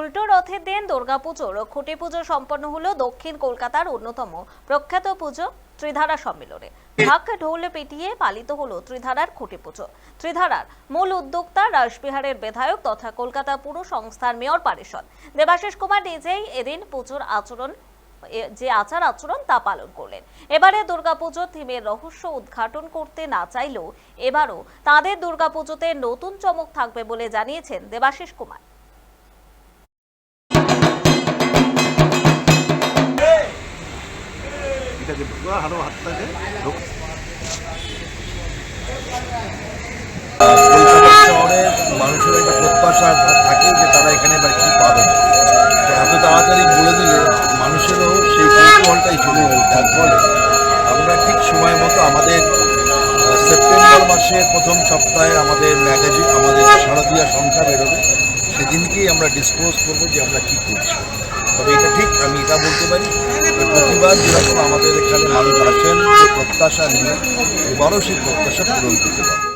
উল্টো রথের দিন দুর্গাপুজোর খুঁটি পুজো সম্পন্ন হলো দক্ষিণ কলকাতার অন্যতম প্রখ্যাত পুজো ত্রিধারা সম্মেলনে। ঢাক ঢোল পিটিয়ে পালিত হলো ত্রিধারার খুঁটি পুজো। ত্রিধারার মূল উদ্যোক্তা রাসবিহারের বিধায়ক তথা কলকাতা পুর সংস্থার মেয়র পারিষদ। দেবাশিস কুমার নিজেই এদিন পুজোর আচরণ যে আচার আচরণ তা পালন করলেন। এবারে দুর্গাপুজোর থিমের রহস্য উদ্ঘাটন করতে না চাইলেও এবারও তাদের দুর্গাপুজোতে নতুন চমক থাকবে বলে জানিয়েছেন দেবাশিস কুমার। যে এখানে এবার বলে দিলে সেই আমরা ঠিক সময় মতো আমাদের সেপ্টেম্বর মাসের প্রথম সপ্তাহে আমাদের ম্যাগাজিন আমাদের শারদীয়া সংখ্যা বেরোবে। সেদিনকেই আমরা ডিসক্লোজ করব যে আমরা কী করছি। তবে এটা ঠিক, আমি এটা বলতে পারি প্রতিবার যেরকম আমাদের এখানে মানুষ আছেন প্রত্যাশা নিয়ে এবারও সেই প্রত্যাশা পূরণ করতে পারবে